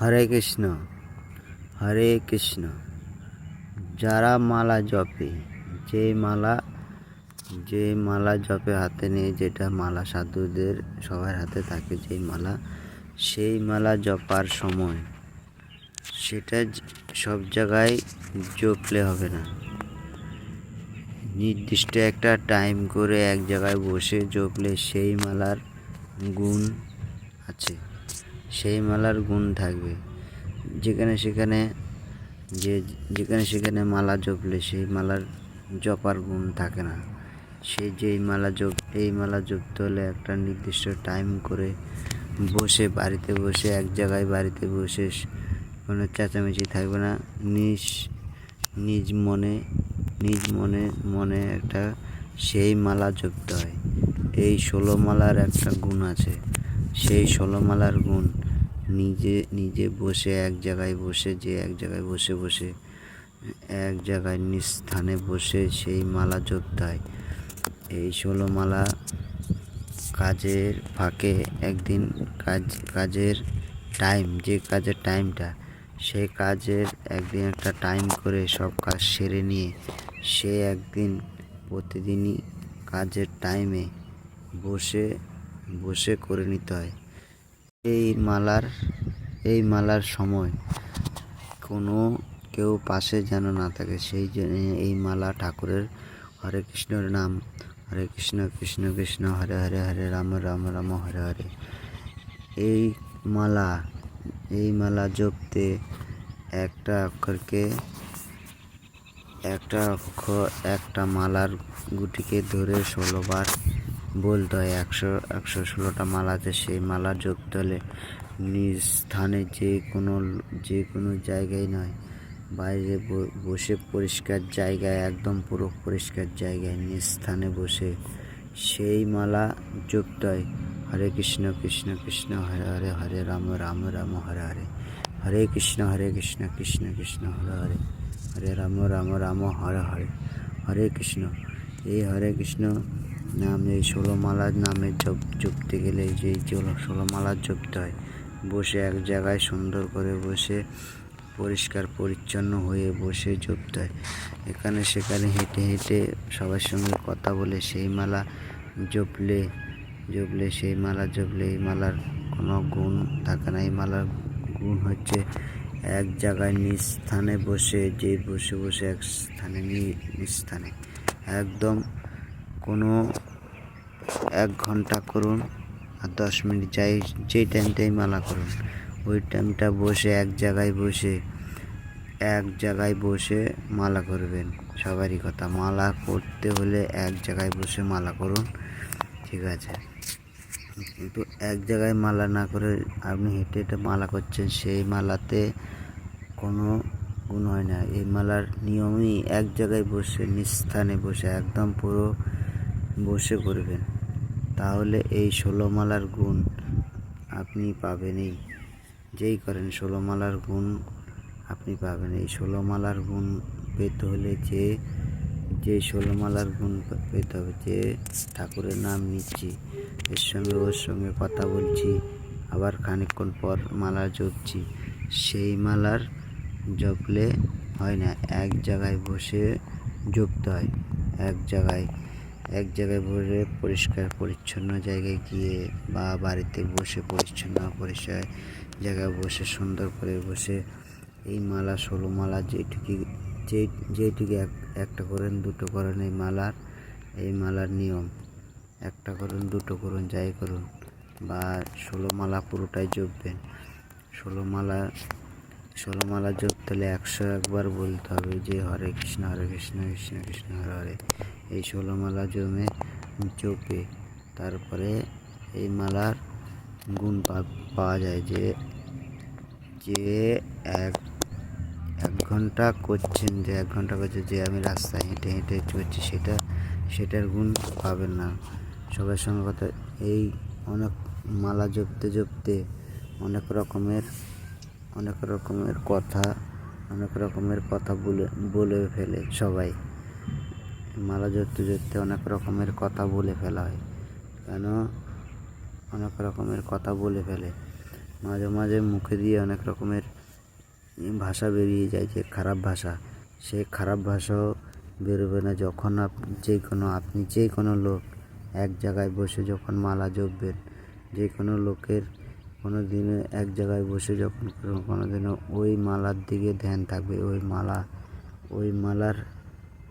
হরে কৃষ্ণ হরে কৃষ্ণ। যারা মালা জপে, যে মালা যে মালা জপে হাতে নিয়ে যেটা মালা সাধুদের সবার হাতে থাকে, যেই মালা, সেই মালা জপার সময় সেটা সব জায়গায় জপলে হবে না। নির্দিষ্ট একটা টাইম করে এক জায়গায় বসে জপলে সেই মালার গুণ আছে। সেই মালার গুণ থাকবে। যেখানে সেখানে যে, যেখানে সেখানে মালা জপলে সেই মালার জপার গুণ থাকে না। সেই যেই মালা জপ, এই মালা জপতে হলে একটা নির্দিষ্ট টাইম করে বসে, বাড়িতে বসে, এক জায়গায় বাড়িতে বসে কোনো চেঁচামেচি থাকবে না। নিজ নিজ মনে নিজ মনে মনে একটা সেই মালা জপতে হয়। এই ষোলো মালার একটা গুণ আছে। সেই ষোলোমালার গুণ। নিজে নিজে বসে, এক জায়গায় বসে, যে এক জায়গায় বসে বসে, এক জায়গায় স্থানে বসে সেই মালা জপতে হয় এই ষোলো মালা কাজের ফাঁকে একদিন কাজ, কাজের টাইম, যে কাজের টাইমটা সেই কাজের একদিন একটা টাইম করে সব কাজ সেরে নিয়ে, সে একদিন প্রতিদিনই কাজের টাইমে বসে বসে করে নিতে হয়। এই মালার এই মালার সময় কোনো কেউ পাশে যেন না থাকে। সেই জন্য এই মালা ঠাকুরের হরে কৃষ্ণের নাম। হরে কৃষ্ণ কৃষ্ণ কৃষ্ণ, হরে হরে হরে, রাম রাম রাম, হরে হরে। এই মালা এই মালা জপতে একটা অক্ষরকে, একটা অক্ষর একটা মালার গুটিকে ধরে ষোলো বলতে হয় একশো একশো ষোলোটা মালা আছে, সেই মালা জপতে হলে নিজ স্থানে যে কোনো যে কোনো জায়গায় নয়, বাইরে বসে পরিষ্কার জায়গায়, একদম পুরো পরিষ্কার জায়গায় নিজ স্থানে বসে সেই মালা জপতে হয় হরে কৃষ্ণ কৃষ্ণ কৃষ্ণ, হরে হরে হরে রাম রাম রাম, হরে হরে হরে কৃষ্ণ হরে কৃষ্ণ কৃষ্ণ কৃষ্ণ, হরে হরে হরে রাম রাম রাম, হরে হরে হরে কৃষ্ণ, এই হরে কৃষ্ণ নাম এই ষোলো মালার নামে জপ, জপতে গেলে যে ষোলো মালা জপতে হয়, বসে এক জায়গায় সুন্দর করে বসে পরিষ্কার পরিচ্ছন্ন হয়ে বসে জপতে হয়। এখানে সেখানে হেঁটে হেঁটে সবার সঙ্গে কথা বলে সেই মালা জপলে জপলে সেই মালা জপলে এই মালার কোনো গুণ থাকে না। এই মালার গুণ হচ্ছে এক জায়গায় নিজ স্থানে বসে, যে বসে বসে এক স্থানে নিজ স্থানে। একদম কোনো এক ঘণ্টা করুন আর দশ মিনিট যাই, যেই টাইমটাই মালা করুন। ওই টাইমটা বসে এক জায়গায় বসে, এক জায়গায় বসে মালা করবেন। সবারই কথা। মালা করতে হলে এক জায়গায় বসে মালা করুন। ঠিক আছে? কিন্তু এক জায়গায় মালা না করে আপনি হেঁটে হেঁটে মালা করছেন, সেই মালাতে কোনো গুণ হয় না। এই মালার নিয়মই এক জায়গায় বসে নিস্থানে বসে, একদম পুরো বসে করবেন তাহলে এই ষোলো মালার গুণ আপনি পাবেনই। যেই করেন ষোলো মালার গুণ আপনি পাবেন। এই ষোলো মালার গুণ পেতে হলে যে যে ষোলো মালার গুণ পেতে হবে, যে ঠাকুরের নাম নিচ্ছি, এর সঙ্গে ওর সঙ্গে কথা বলছি, আবার খানিকক্ষণ পর মালা জপছি, সেই মালার জপলে হয় না, এক জায়গায় বসে জপতে হয়, এক জায়গায় এক জায়গায় বসে পরিষ্কার, পরিচ্ছন্ন জায়গায় গিয়ে বা বাড়িতে বসে পরিচ্ছন্ন, পরিষ্কার জায়গায় বসে, সুন্দর করে বসে এই মালা, ষোলো মালা যেটুকু যে যেটুকু এক, একটা করেন, দুটো করেন এই মালার এই মালার নিয়ম। একটা করুন, দুটো করুন, যাই করুন, বা ষোলো মালা পুরোটাই জপবেন। ষোলো মালা ষোলো মালা জপতে হলে একশো একবার বলতে হবে যে হরে কৃষ্ণ হরে কৃষ্ণ কৃষ্ণ কৃষ্ণ, হরে হরে। এই ষোলো মালা জমে জপে তারপরে এই মালার গুণ পাওয়া যায় যে যে এক এক ঘণ্টা করছেন, যে এক ঘণ্টা করছে, যে আমি রাস্তায় হেঁটে হেঁটে চলছি, সেটা, সেটার গুণ পাবেন না। সবার সঙ্গে কথা। এই অনেক মালা জপতে জপতে অনেক রকমের অনেক রকমের কথা, অনেক রকমের কথা বলে বলে ফেলে সবাই। মালা জপতে জপতে অনেক রকমের কথা বলে ফেলা হয়। কেন? অনেক রকমের কথা বলে ফেলে। মাঝে মাঝে মুখে দিয়ে অনেক রকমের ভাষা বেরিয়ে যায়, যে খারাপ ভাষা। সেই খারাপ ভাষাও বেরোবে না যখন আপনি যে কোনো আপনি যে কোনো লোক এক জায়গায় বসে যখন মালা জপবেন যে কোনো লোকের কোনো দিনে এক জায়গায় বসে যখন কোনো দিনও ওই মালার দিকে ধ্যান থাকবে, ওই মালা, ওই মালার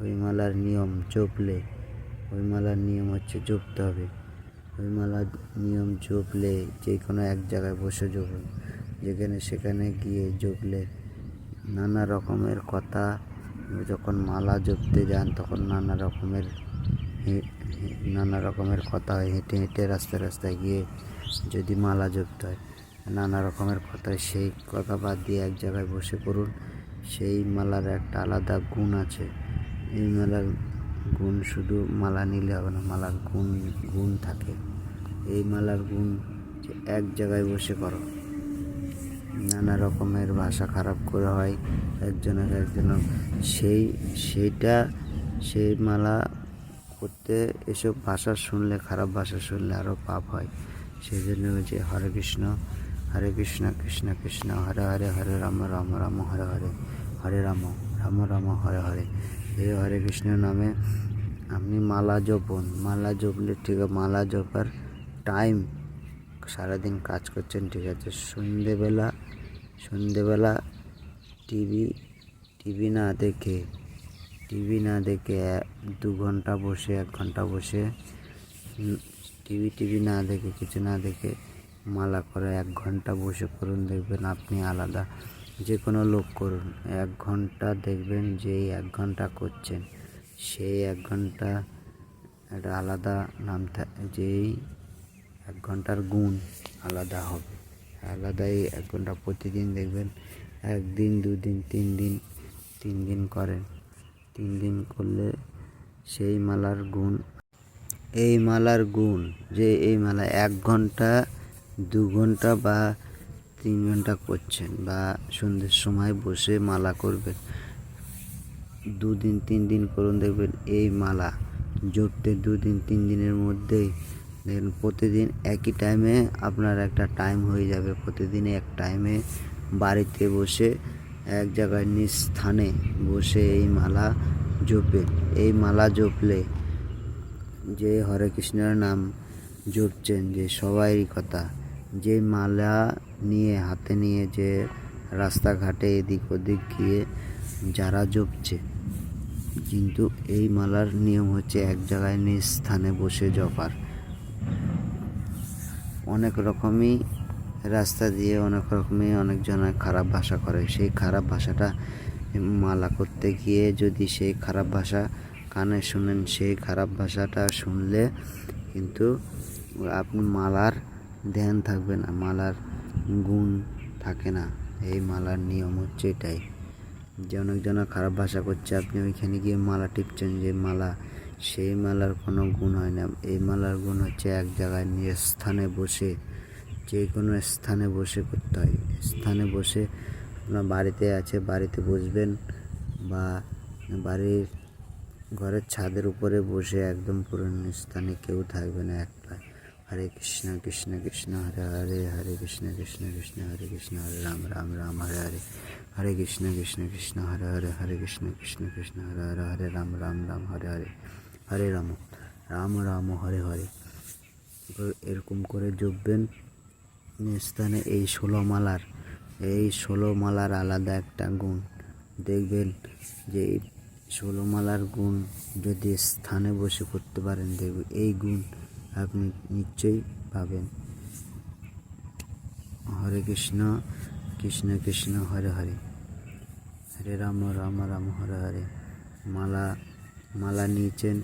ওই মালার নিয়ম জপলে ওই মালার নিয়ম হচ্ছে জপতে হবে। ওই মালার নিয়ম জপলে যে কোনো এক জায়গায় বসে জপুন যেখানে সেখানে গিয়ে জপলে নানা রকমের কথা, যখন মালা জপতে যান তখন নানা রকমের নানা রকমের কথা হেঁটে হেঁটে রাস্তায় রাস্তায় গিয়ে যদি মালা জপতে হয়, নানা রকমের কথা সেই কথা বাদ দিয়ে এক জায়গায় বসে করুন সেই মালার একটা আলাদা গুণ আছে। এই মালার গুণ শুধু মালা নিলে হবে না, মালার গুণ গুণ থাকে। এই মালার গুণ যে এক জায়গায় বসে করো। নানা রকমের ভাষা খারাপ করে হয় একজনের একজনের সেই, সেইটা, সেই মালা করতে এসব ভাষা শুনলে, খারাপ ভাষা শুনলে আরও পাপ হয়। সেই জন্য যে হরে কৃষ্ণ হরে কৃষ্ণ কৃষ্ণ কৃষ্ণ, হরে হরে হরে রাম রাম রাম, হরে হরে হরে রাম রাম রাম, হরে হরে। এই হরে কৃষ্ণ নামে আপনি মালা জপন। মালা জপলে ঠিক আছে, মালা জপার টাইম সারাদিন কাজ করছেন, ঠিক আছে। সন্ধেবেলা সন্ধেবেলা টিভি টিভি না দেখে টিভি না দেখে দু ঘণ্টা বসে, এক ঘণ্টা বসে টিভি টিভি না দেখে, কিছু না দেখে মালা করে এক ঘণ্টা বসে করুন দেখবেন আপনি আলাদা। যে কোনো লোক করুন, এক ঘণ্টা দেখবেন যেই এক ঘণ্টা করছেন, সেই এক ঘণ্টা একটা আলাদা নাম যেই এক ঘণ্টার গুণ আলাদা হবে। আলাদাই এক ঘণ্টা প্রতিদিন দেখবেন, একদিন, দুদিন, তিন দিন তিন দিন করেন। তিন দিন করলে সেই মালার গুণ এই মালার গুণ যে এই মালা এক ঘণ্টা, দু ঘণ্টা বা তিন ঘণ্টা করছেন বা সন্ধ্যের সময় বসে মালা করবেন। দুদিন, তিন দিন করুন, দেখবেন এই মালা জপতে দুদিন, তিন দিনের মধ্যেই। দেখবেন প্রতিদিন একই টাইমে আপনার একটা টাইম হয়ে যাবে। প্রতিদিন এক টাইমে বাড়িতে বসে, এক জায়গায় নিজ স্থানে বসে এই মালা জপবেন এই মালা জপলে যে হরে কৃষ্ণের নাম জপছেন, যে সবাইরই কথা। যে মালা নিয়ে, হাতে নিয়ে যে রাস্তাঘাটে এদিক ওদিক গিয়ে যারা জপছে, কিন্তু এই মালার নিয়ম হচ্ছে এক জায়গায় নিজ স্থানে বসে জপার। অনেক রকমই রাস্তা দিয়ে অনেক রকমই অনেকজন খারাপ ভাষা করে। সেই খারাপ ভাষাটা মালা করতে গিয়ে যদি সেই খারাপ ভাষা কানে শুনেন সেই খারাপ ভাষাটা শুনলে কিন্তু আপনি মালার ধ্যান থাকবে না, মালার গুণ থাকে না। এই মালার নিয়ম হচ্ছে এটাই। যে অনেকজনা খারাপ ভাষা করছে, আপনি ওইখানে গিয়ে মালা টিপছেন যে মালা, সেই মালার কোনো গুণ হয় না। এই মালার গুণ হচ্ছে এক জায়গায় নিজ স্থানে বসে, যে কোনো স্থানে বসে করতে হয়। স্থানে বসে আপনার বাড়িতে আছে, বাড়িতে বসবেন বা বাড়ির ঘরের ছাদের উপরে বসে একদম পুরো স্থানে কেউ থাকবে না একলা। হরে কৃষ্ণ কৃষ্ণ কৃষ্ণ, হরে হরে হরে কৃষ্ণ কৃষ্ণ কৃষ্ণ, হরে কৃষ্ণ, হরে রাম রাম রাম, হরে হরে। হরে কৃষ্ণ কৃষ্ণ কৃষ্ণ, হরে হরে হরে কৃষ্ণ কৃষ্ণ কৃষ্ণ, হরে হরে হরে রাম রাম রাম, হরে হরে। হরে রাম রাম রাম, হরে হরে। এরকম করে জপবেন স্থানে এই ষোলো মালার, এই ষোলো মালার আলাদা একটা গুণ। দেখবেন যে এই ষোলো মালার গুণ যদি স্থানে বসে করতে পারেন দেখবেন এই গুণ আপনি নিশ্চয়ই পাবেন। হরে কৃষ্ণ কৃষ্ণ কৃষ্ণ, হরে হরে। হরে রাম রাম রাম, হরে হরে। মালা মালা নিয়েছেন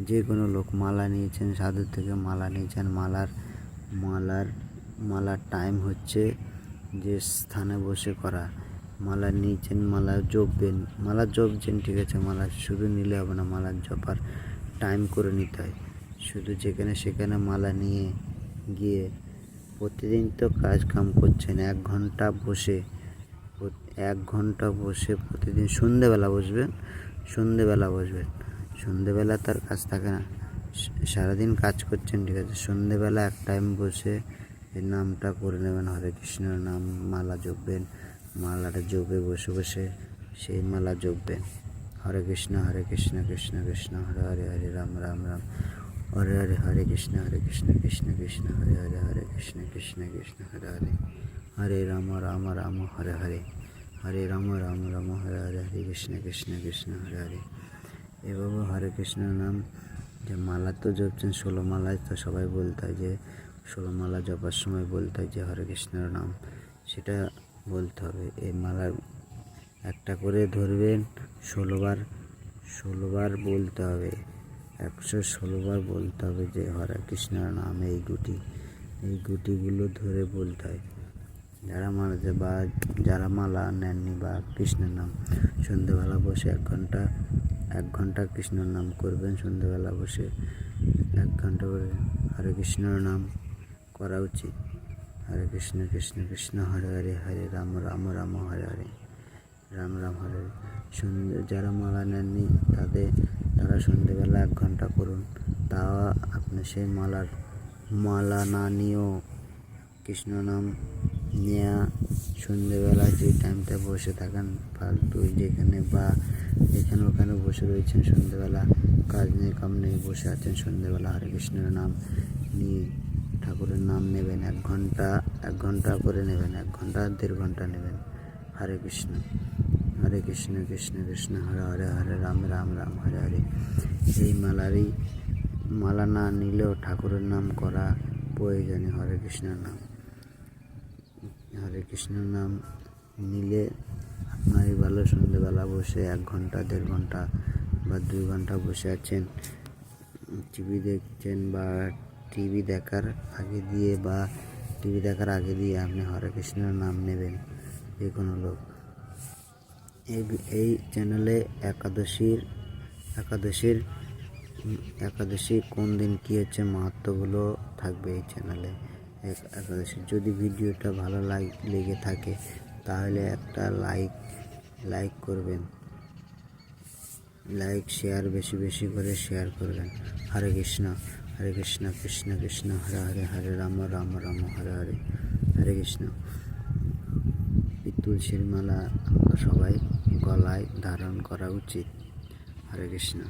যে কোনো লোক, মালা নিয়েছেন সাধু থেকে মালা নিয়েছেন, মালার মালার মালার টাইম হচ্ছে যে স্থানে বসে করা। মালা নিয়েছেন, মালা জপবেন মালা জপছেন ঠিক আছে, মালা শুধু নিলে হবে না, মালা জপার টাইম করে নিতে হয়। শুধু যেখানে সেখানে মালা নিয়ে গিয়ে প্রতিদিন তো কাজ কাম করছেন, এক ঘণ্টা বসে এক ঘণ্টা বসে প্রতিদিন সন্ধেবেলা বসবেন সন্ধেবেলা বসবেন। সন্ধেবেলা তার কাজ থাকে না। সারাদিন কাজ করছেন, ঠিক আছে, সন্ধেবেলা এক টাইম বসে এই নামটা করে নেবেন, হরে কৃষ্ণের নাম, মালা জপবেন মালাটা জপে বসে বসে সেই মালা জপবেন। হরে কৃষ্ণ হরে কৃষ্ণ কৃষ্ণ কৃষ্ণ, হরে হরে হরে রাম রাম রাম। হরে হরে হরে কৃষ্ণ হরে কৃষ্ণ কৃষ্ণ কৃষ্ণ, হরে হরে হরে কৃষ্ণ কৃষ্ণ কৃষ্ণ, হরে হরে। হরে রাম রাম রাম, হরে হরে। হরে রাম রাম রাম, হরে হরে হরে কৃষ্ণ কৃষ্ণ কৃষ্ণ, হরে হরে। এভাবে হরে কৃষ্ণের নাম। যে মালা তো জপছেন, ষোলো মালায় তো সবাই বলতে হয় যে, ষোলো মালা জপার সময় বলতে হয় যে, হরে কৃষ্ণের নাম। সেটা বলতে হবে। এই মালার একটা করে ধরবেন ষোলোবার ষোলোবার বলতে হবে। একশো ষোলোবার বলতে হবে যে হরে কৃষ্ণের নাম এই গুটি, এই গুটিগুলো ধরে বলতে হয়। যারা মারা বা যারা মালা নেননি বা কৃষ্ণের নাম, সন্ধ্যেবেলা বসে এক ঘণ্টা এক ঘণ্টা কৃষ্ণের নাম করবেন, সন্ধ্যেবেলা বসে এক ঘণ্টা করে হরে কৃষ্ণের নাম করা উচিত। হরে কৃষ্ণ কৃষ্ণ কৃষ্ণ, হরে হরে হরে রাম রাম রাম, হরে হরে। রাম রাম, হরে হরে। সন্ধ্যে যারা মালা নেননি, তাদের, তারা সন্ধ্যেবেলা এক ঘণ্টা করুন। তাও আপনি সেই মালার, মালা না নিয়েও কৃষ্ণ নাম নেয়া সন্ধ্যেবেলা যে টাইমটা বসে থাকেন, ফালতু যেখানে বা এখানে ওখানে বসে রয়েছেন সন্ধ্যেবেলা কাজ নেই, কাম নেই, বসে আছেন সন্ধ্যেবেলা হরে কৃষ্ণের নাম নিয়ে। নাম নেবেন, এক ঘণ্টা এক ঘণ্টা করে নেবেন, এক ঘণ্টা, দেড় ঘণ্টা নেবেন। হরে কৃষ্ণ হরে কৃষ্ণ কৃষ্ণ কৃষ্ণ, হরে হরে হরে রাম রাম রাম, হরে হরে। এই মালারই মালা না নিলেও ঠাকুরের নাম করা প্রয়োজনীয় হরে কৃষ্ণের নাম। হরে কৃষ্ণের নাম নিলে আপনারই ভালো সন্ধ্যেবেলা বসে এক ঘণ্টা, দেড় ঘণ্টা বা দুই ঘণ্টা বসে আছেন, টিভি দেখছেন বা টিভি দেখার আগে দিয়ে বা টিভি দেখার আগে দিয়ে আপনি হরে কৃষ্ণের নাম নেবেন যে কোনো লোক। এই চ্যানেলে একাদশীর একাদশীর, একাদশী কোন দিন কী হচ্ছে মাহাত্মগুলো থাকবে এই চ্যানেলে। এক- একাদশী। যদি ভিডিওটা ভালো লাগ লেগে থাকে তাহলে একটা লাইক লাইক করবেন। লাইক, শেয়ার বেশি বেশি করে শেয়ার করবেন। হরে কৃষ্ণ। হরে কৃষ্ণ কৃষ্ণ কৃষ্ণ, হরে হরে হরে রাম রাম রাম, হরে হরে হরে কৃষ্ণ। তুলসীর মালা আমরা সবাই গলায় ধারণ করা উচিত। হরে কৃষ্ণ।